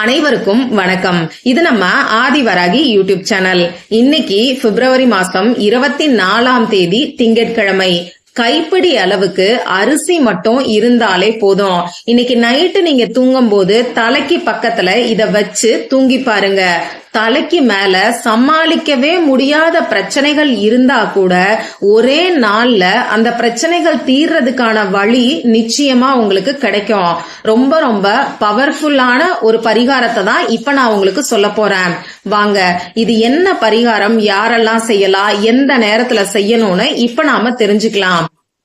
அனைவருக்கும் வணக்கம். இது நம்ம ஆதிவராகி யூடியூப் சேனல். இன்னைக்கு பிப்ரவரி மாசம் இருபத்தி நாலாம் தேதி திங்கட்கிழமை. கைப்பிடி அளவுக்கு அரிசி மட்டும் இருந்தாலே போதும். இன்னைக்கு நைட்டு நீங்க தூங்கும் போது தலைக்கு பக்கத்துல இத வச்சு தூங்கி பாருங்க. தலைக்கு மேல சமாளிக்கவே முடியாத பிரச்சனைகள் இருந்தா கூட ஒரே நாள்ல அந்த பிரச்சனைகள் தீர்றதுக்கான வழி நிச்சயமா உங்களுக்கு கிடைக்கும். ரொம்ப ரொம்ப பவர்ஃபுல்லான ஒரு பரிகாரத்தை தான் இப்ப நான் உங்களுக்கு சொல்ல போறேன். வாங்க இது என்ன பரிகாரம்? யாரெல்லாம் செய்யலாம்? எந்த நேரத்துல செய்யணும்னு இப்ப நாம தெரிஞ்சுக்கலாம்.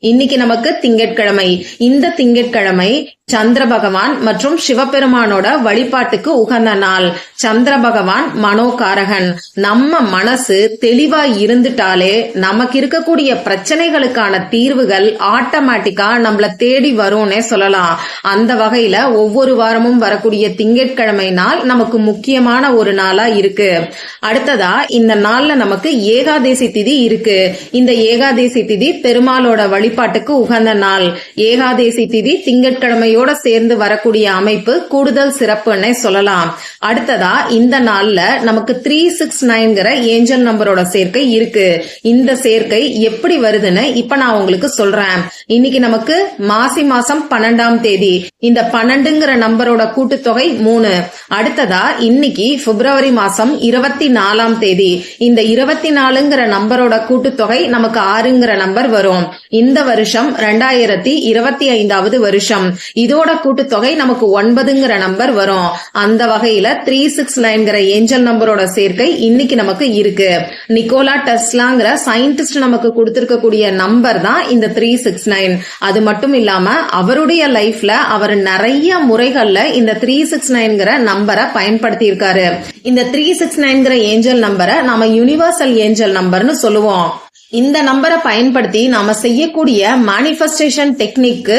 இன்னைக்கு நமக்கு திங்கட்கிழமை. இந்த திங்கட்கிழமை சந்திர பகவான் மற்றும் சிவபெருமானோட வழிபாட்டுக்கு உகந்த நாள். சந்திர பகவான் மனோகாரகன். நம்ம மனசு தெளிவா இருந்துட்டாலே நமக்கு இருக்கக்கூடிய பிரச்சனைகளுக்கான தீர்வுகள் ஆட்டோமேட்டிக்கா நம்மள தேடி வரும்னே சொல்லலாம். அந்த வகையில ஒவ்வொரு வாரமும் வரக்கூடிய திங்கட்கிழமை நாள் நமக்கு முக்கியமான ஒரு நாளா இருக்கு. அடுத்ததா இந்த நாள்ல நமக்கு ஏகாதேசி திதி இருக்கு. இந்த ஏகாதேசி திதி பெருமாளோட வழி வழிபாட்டுக்கு உகந்த நாள். ஏகாதேசி திதி திங்கட்கிழமையோட சேர்ந்து வரக்கூடிய அமைப்பு கூடுதல் சிறப்புன்னே சொல்லலாம். அடுத்ததா இந்த நாள்ல நமக்கு த்ரீ சிக்ஸ் நைன்கிற ஏஞ்சல் நம்பரோட சேர்க்கை இருக்கு. இந்த சேர்க்கை எப்படி வருதுன்னு இப்ப நான் உங்களுக்கு சொல்றேன். இன்னைக்கு நமக்கு மாசி மாசம் பன்னெண்டாம் தேதி. இந்த பன்னெண்டுங்கிற நம்பரோட கூட்டுத்தொகை மூணு. அடுத்ததா இன்னைக்கு பிப்ரவரி மாசம் இருபத்தி நாலாம் தேதி. இந்த இருபத்தி நாலுங்கிற நம்பரோட கூட்டுத்தொகை நமக்கு ஆறுங்கிற நம்பர் வரும். இந்த வருஷம் ரெண்டாயிரத்தி இருபத்தி ஐந்தாவது வருஷம். இதோட கூட்டுத்தொகை நமக்கு ஒன்பதுங்கிற நம்பர் வரும். அந்த வகையில த்ரீ சிக்ஸ் நைன்கிற ஏஞ்சல் நம்பரோட சேர்க்கை இன்னைக்கு நமக்கு இருக்கு. நிக்கோலா டெஸ்லாங்கிற சயின்டிஸ்ட் நமக்கு கொடுத்திருக்கக்கூடிய நம்பர் தான் இந்த த்ரீ சிக்ஸ் நைன் அது மட்டும் இல்லாம அவருடைய லைஃப்ல அவர் நிறைய முறைகள்ல இந்த த்ரீ சிக்ஸ் நைன்கிற நம்பரை பயன்படுத்தி இருக்காரு இந்த த்ரீ சிக்ஸ் நைன்கிற ஏஞ்சல் நம்பரை நாம யூனிவர்சல் ஏஞ்சல் நம்பர்னு சொல்லுவோம். இந்த நம்பரை பயன்படுத்தி நாம செய்யக்கூடிய மேனிஃபெஸ்டேஷன் டெக்னிக்கு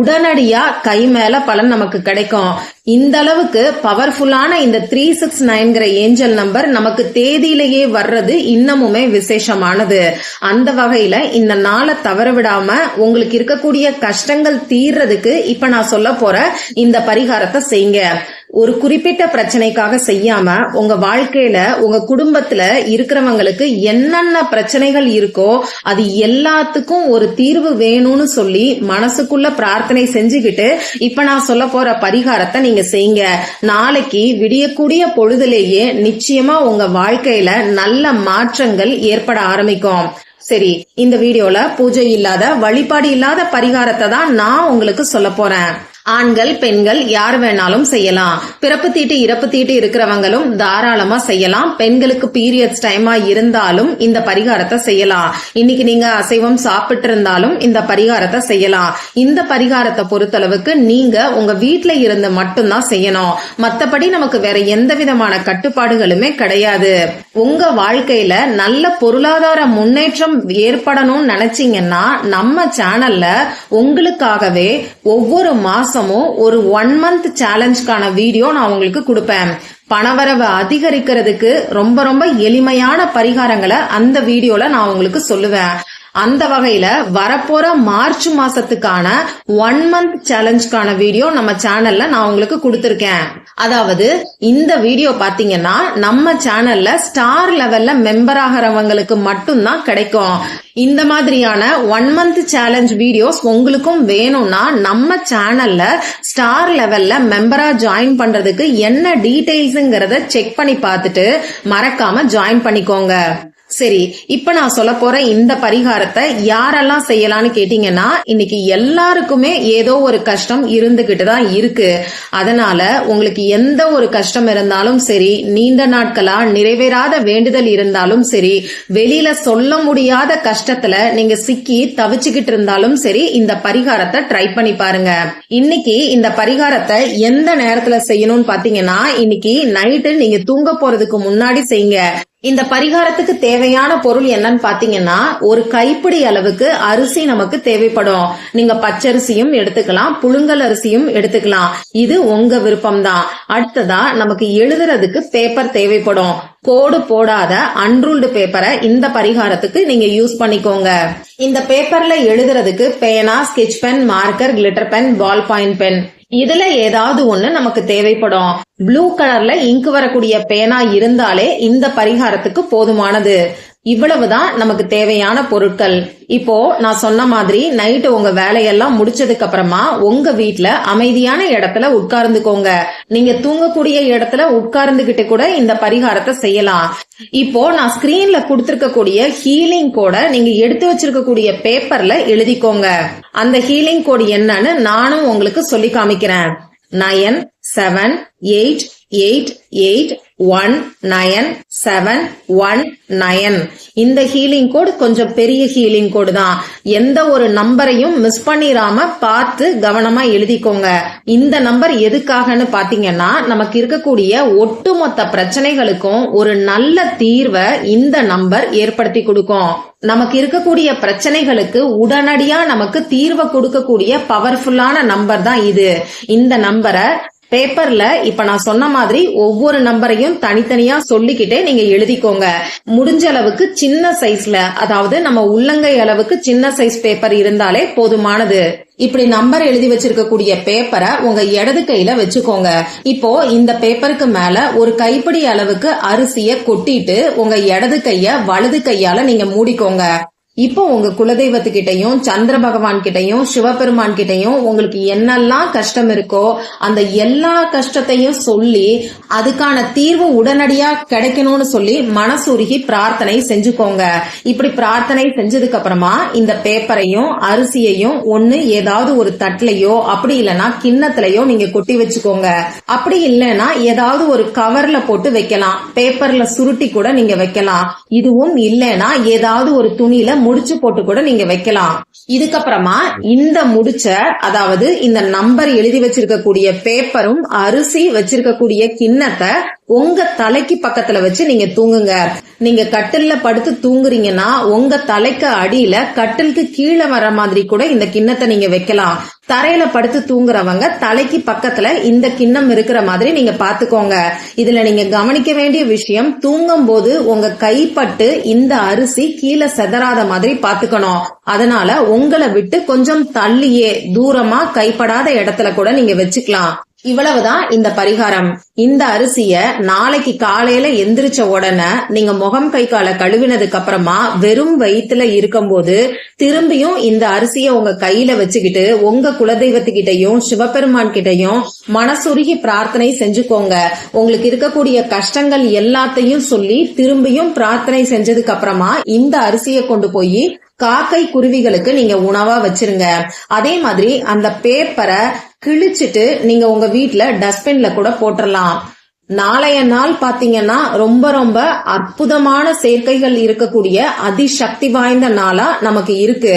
உடனடியா கை மேல பலன் நமக்கு கிடைக்கும். இந்த அளவுக்கு பவர்ஃபுல்லான இந்த த்ரீ சிக்ஸ் நைன்கிற ஏஞ்சல் நம்பர் நமக்கு தேதியிலேயே வர்றது இன்னமுமே விசேஷமானது. அந்த வகையில இந்த நாளை தவற விடாம உங்களுக்கு இருக்கக்கூடிய கஷ்டங்கள் தீர்றதுக்கு இப்ப நான் சொல்ல போற இந்த பரிகாரத்தை செய்யுங்க. ஒரு குறிப்பிட்ட பிரச்சனைக்காக செய்யாம உங்க வாழ்க்கையில உங்க குடும்பத்துல இருக்கிறவங்களுக்கு என்னென்ன பிரச்சனைகள் இருக்கோ அது எல்லாத்துக்கும் ஒரு தீர்வு வேணும்னு சொல்லி மனசுக்குள்ள பிரார்த்தனை செஞ்சுக்கிட்டு இப்ப நான் சொல்ல போற பரிகாரத்தை நீங்க செய்யுங்க. நாளைக்கு விடியக்கூடிய பொழுதுலேயே நிச்சயமா உங்க வாழ்க்கையில நல்ல மாற்றங்கள் ஏற்பட ஆரம்பிக்கும். சரி இந்த வீடியோல பூஜை இல்லாத வழிபாடு இல்லாத பரிகாரத்தை தான் நான் உங்களுக்கு சொல்ல போறேன். ஆண்கள் பெண்கள் யார் வேணாலும் செய்யலாம். பிறப்பு தீட்டு இறப்பு தீட்டு இருக்கிறவங்களும் தாராளமா செய்யலாம். பெண்களுக்கு பீரியட்ஸ் டைமா இருந்தாலும் இந்த பரிகாரத்தை செய்யலாம். இன்னைக்கு நீங்க அசைவம் சாப்பிட்டு இருந்தாலும் இந்த பரிகாரத்தை செய்யலாம். இந்த பரிகாரத்தை பொறுத்தளவுக்கு நீங்க உங்க வீட்டுல இருந்து மட்டும்தான் செய்யணும். மத்தபடி நமக்கு வேற எந்த விதமான கட்டுப்பாடுகளுமே கிடையாது. உங்க வாழ்க்கையில நல்ல பொருளாதார முன்னேற்றம் ஏற்படணும்னு நினைச்சீங்கன்னா நம்ம சேனல்ல உங்களுக்காகவே ஒவ்வொரு மாசம் மாசமும் ஒரு ஒன் மந்த் சேலஞ்சுக்கான வீடியோ நான் உங்களுக்கு கொடுப்பேன். பணவரவு அதிகரிக்கிறதுக்கு ரொம்ப ரொம்ப எளிமையான பரிகாரங்களை அந்த வீடியோல நான் உங்களுக்கு சொல்லுவேன். அந்த வகையில வரப்போற மார்ச் மாசத்துக்கான ஒன் மந்த் சேலஞ்சுக்கான வீடியோ நம்ம சேனல்ல நான் உங்களுக்கு கொடுத்துருக்கேன். அதாவது இந்த வீடியோ பாத்தீங்கன்னா நம்ம சேனல்ல ஸ்டார் லெவல்ல மெம்பர் ஆகிறவங்களுக்கு மட்டும்தான் கிடைக்கும். இந்த மாதிரியான ஒன் மந்த் சேலஞ்ச் வீடியோஸ் உங்களுக்கும் வேணும்னா நம்ம சேனல்ல ஸ்டார் லெவல்ல மெம்பரா ஜாயின் பண்றதுக்கு என்ன டீடைல்ஸுங்கிறத செக் பண்ணி பார்த்துட்டு மறக்காம ஜாயின் பண்ணிக்கோங்க. சரி இப்ப நான் சொல்ல போற இந்த பரிகாரத்தை யாரெல்லாம் செய்யலாம்னு கேட்டீங்கன்னா இன்னைக்கு எல்லாருக்குமே ஏதோ ஒரு கஷ்டம் இருந்துகிட்டு தான் இருக்கு. அதனால உங்களுக்கு எந்த ஒரு கஷ்டம் இருந்தாலும் சரி நீண்ட நாட்களா நிறைவேறாத வேண்டுதல் இருந்தாலும் சரி வெளியில சொல்ல முடியாத கஷ்டத்துல நீங்க சிக்கி தவிச்சுக்கிட்டு இருந்தாலும் சரி இந்த பரிகாரத்தை ட்ரை பண்ணி பாருங்க. இன்னைக்கு இந்த பரிகாரத்தை எந்த நேரத்துல செய்யணும்னு பாத்தீங்கன்னா இன்னைக்கு நைட்டு நீங்க தூங்க போறதுக்கு முன்னாடி செய்யுங்க. இந்த பரிகாரத்துக்கு தேவையான பொருள் என்னன்னு பாத்தீங்கன்னா ஒரு கைப்பிடி அளவுக்கு அரிசி நமக்கு தேவைப்படும். நீங்க பச்சரிசியும் எடுத்துக்கலாம் புழுங்கல் அரிசியும் எடுத்துக்கலாம். இது உங்க விருப்பம்தான். அடுத்ததா நமக்கு எழுதுறதுக்கு பேப்பர் தேவைப்படும். கோடு போடாத அன்ரூல்டு பேப்பரை இந்த பரிகாரத்துக்கு நீங்க யூஸ் பண்ணிக்கோங்க. இந்த பேப்பர்ல எழுதுறதுக்கு பேனா sketch pen marker glitter pen ball point pen இதுல ஏதாவது ஒண்ணு நமக்கு தேவைப்படும். ப்ளூ கலர்ல இங்கு வரக்கூடிய பேனா இருந்தாலே இந்த பரிகாரத்துக்கு போதுமானது. இவ்வளவுதான் நமக்கு தேவையான பொருட்கள். இப்போ நான் சொன்ன மாதிரி நைட்டு உங்க வேலையெல்லாம் முடிச்சதுக்கு அப்புறமா உங்க வீட்டுல அமைதியான இடத்துல உட்கார்ந்துக்கோங்க. நீங்க தூங்கக்கூடிய இடத்துல உட்கார்ந்துகிட்டு கூட இந்த பரிகாரத்தை செய்யலாம். இப்போ நான் ஸ்கிரீன்ல கொடுத்திருக்கக்கூடிய ஹீலிங் கோட நீங்க எடுத்து வச்சிருக்கக்கூடிய பேப்பர்ல எழுதிக்கோங்க. அந்த ஹீலிங் கோடு என்னன்னு நானும் உங்களுக்கு சொல்லி காமிக்கிறேன். Nine seven eight eight eight one nine seven one nine இந்த ஹீலிங் கோடு கொஞ்சம் பெரிய ஹீலிங் கோடு தான். எந்த ஒரு நம்பரையும் மிஸ் பண்ணிராம பார்த்து கவனமா எழுதிக்கோங்க. இந்த நம்பர் எதுக்காகன்னு பாத்தீங்கன்னா நமக்கு இருக்கக்கூடிய ஒட்டுமொத்த பிரச்சனைகளுக்கும் ஒரு நல்ல தீர்வை இந்த நம்பர் ஏற்படுத்தி கொடுக்கும். நமக்கு இருக்கக்கூடிய பிரச்சனைகளுக்கு உடனடியா நமக்கு தீர்வை கொடுக்கக்கூடிய பவர்ஃபுல்லான நம்பர் தான் இது. இந்த நம்பரை பேப்பர்ல இப்ப நான் சொன்ன மாதிரி ஒவ்வொரு நம்பரையும் தனித்தனியா சொல்லிக்கிட்டே நீங்க எழுதிக்கோங்க. முடிஞ்ச அளவுக்கு சின்ன சைஸ்ல அதாவது நம்ம உள்ளங்கை அளவுக்கு சின்ன சைஸ் பேப்பர் இருந்தாலே போதுமானது. இப்படி நம்பர் எழுதி வச்சிருக்கக்கூடிய பேப்பரை உங்க இடது கையில வச்சுக்கோங்க. இப்போ இந்த பேப்பருக்கு மேல ஒரு கைப்பிடி அளவுக்கு அரிசிய கொட்டிட்டு உங்க இடது கைய வலது கையால நீங்க மூடிக்கோங்க. இப்போ உங்க குலதெய்வத்துக்கிட்டையும் சந்திர பகவான் கிட்டையும் சிவபெருமான் கிட்டையும் உங்களுக்கு என்னெல்லாம் கஷ்டம் இருக்கோ அந்த எல்லா கஷ்டத்தையும் சொல்லி அதுக்கான தீர்வு உடனடியா கிடைக்கணும்னு சொல்லி மனசுருகி பிரார்த்தனை செஞ்சுக்கோங்க. இப்படி பிரார்த்தனை செஞ்சதுக்கு அப்புறமா இந்த பேப்பரையும் அரிசியையும் ஒண்ணு ஏதாவது ஒரு தட்டுலயோ அப்படி இல்லைன்னா கிண்ணத்திலயோ நீங்க கொட்டி வச்சுக்கோங்க. அப்படி இல்லைன்னா ஏதாவது ஒரு கவர்ல போட்டு வைக்கலாம். பேப்பர்ல சுருட்டி கூட நீங்க வைக்கலாம். இதுவும் இல்லைன்னா ஏதாவது ஒரு துணியில முடிச்சு போட்டு கூட நீங்க வைக்கலாம். இதுக்கப்புறமா இந்த முடிச்ச அதாவது இந்த நம்பர் எழுதி வச்சிருக்கக்கூடிய பேப்பரும் அரிசி வச்சிருக்கக்கூடிய கிண்ணத்தை உங்க தலைக்கு பக்கத்துல வச்சு நீங்க தூங்குங்க. நீங்க கட்டில்ல படுத்து தூங்குறீங்கன்னா உங்க தலைக்கு அடியில கட்டிலுக்கு கீழே வர மாதிரி கூட இந்த கிண்ணத்தை நீங்க வைக்கலாம். தரையில படுத்து தூங்குறவங்க தலைக்கு பக்கத்துல இந்த கிண்ணம் இருக்கிற மாதிரி நீங்க பாத்துக்கோங்க. இதுல நீங்க கவனிக்க வேண்டிய விஷயம் தூங்கும் போது உங்க கைப்பட்டு இந்த அரிசி கீழே செதறாத மாதிரி பாத்துக்கணும். அதனால உங்களை விட்டு கொஞ்சம் தள்ளியே தூரமா கைப்படாத இடத்துல கூட நீங்க வச்சுக்கலாம். இவ்வளவுதான் இந்த பரிகாரம். இந்த அரிசிய நாளைக்கு காலையில எந்திரிச்ச உடனே நீங்க முகம் கை காலை கழுவினதுக்கு அப்புறமா வெறும் வயிற்றுல இருக்கும்போது திரும்பியும் இந்த அரிசிய உங்க கையில வச்சுக்கிட்டு உங்க குலதெய்வத்துக்கிட்டையும் சிவபெருமான் கிட்டையும் மனசுருகி பிரார்த்தனை செஞ்சுக்கோங்க. உங்களுக்கு இருக்கக்கூடிய கஷ்டங்கள் எல்லாத்தையும் சொல்லி திரும்பியும் பிரார்த்தனை செஞ்சதுக்கு அப்புறமா இந்த அரிசியை கொண்டு போய் காக்கை குருவிகளுக்கு நீங்க உணவா வச்சிருங்க. அதே மாதிரி அந்த பேப்பரை கிழிச்சிட்டு நீங்க உங்க வீட்டுல டஸ்ட்பின்ல கூட போட்டுடலாம் நாளைய நாள் பாத்தீங்கன்னா ரொம்ப ரொம்ப அற்புதமான சேர்க்கைகள் இருக்கக்கூடிய அதிசக்தி வாய்ந்த நாளா நமக்கு இருக்கு.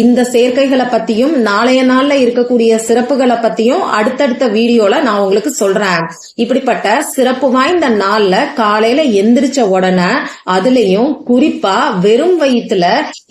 இந்த சேர்க்கைகளை பத்தியும் நாளைய நாள்ல இருக்கக்கூடிய சிறப்புகளை பத்தியும் அடுத்தடுத்த வீடியோல நான் உங்களுக்கு சொல்றேன். இப்படிப்பட்ட சிறப்பு வாய்ந்த நாள்ல காலையில எந்திரிச்ச உடனே அதுலயும் குறிப்பா வெறும் வயிற்றுல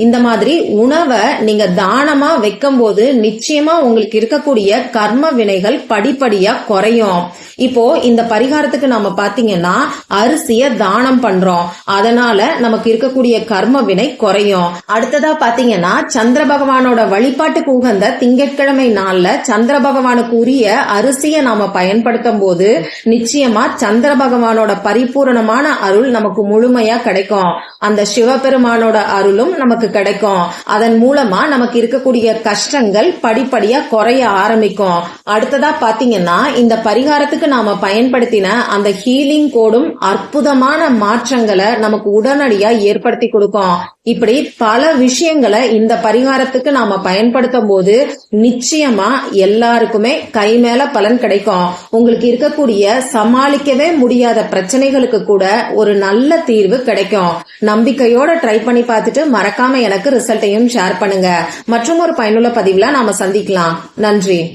இந்த மாதிரி உணவை நீங்க தானமா வைக்கும் போது நிச்சயமா உங்களுக்கு இருக்கக்கூடிய கர்ம வினைகள் படிப்படியா குறையும். இப்போ இந்த பரிகாரத்துக்கு நாம பாத்தீங்கன்னா அரிசிய தானம் பண்றோம். அதனால நமக்கு இருக்கக்கூடிய கர்ம வினை குறையும். அடுத்ததா பாத்தீங்கன்னா சந்திர பகவானோட வழிபாட்டுக்கு உகந்த திங்கட்கிழமை நாள்ல சந்திர பகவானுக்கு உரிய அரிசிய நாம பயன்படுத்தும் போது நிச்சயமா சந்திர பகவானோட பரிபூரணமான அருள் நமக்கு முழுமையா கிடைக்கும். அந்த சிவபெருமானோட அருளும் நமக்கு கிடைக்கும். அதன் மூலமா நமக்கு இருக்கக்கூடிய கஷ்டங்கள் படிப்படியா குறைய ஆரம்பிக்கும். அடுத்ததா பாத்தீங்கன்னா இந்த பரிகாரத்துக்கு நாம பயன்படுத்தின அந்த ஹீலிங் கோடும் அற்புதமான மாற்றங்களை நமக்கு உடனடியா ஏற்படுத்தி கொடுக்கும். இப்படி பல விஷயங்களை இந்த பரிகாரத்துக்கு நாம பயன்படுத்தும் போது நிச்சயமா எல்லாருக்குமே கை மேல பலன் கிடைக்கும். உங்களுக்கு இருக்கக்கூடிய சமாளிக்கவே முடியாத பிரச்சனைகளுக்கு கூட ஒரு நல்ல தீர்வு கிடைக்கும். நம்பிக்கையோட ட்ரை பண்ணி பார்த்துட்டு மறக்காம எனக்கு ரிசல்ட்டையும் ஷேர் பண்ணுங்க. மற்றும் ஒரு பயனுள்ள பதிவுல நாம சந்திக்கலாம். நன்றி.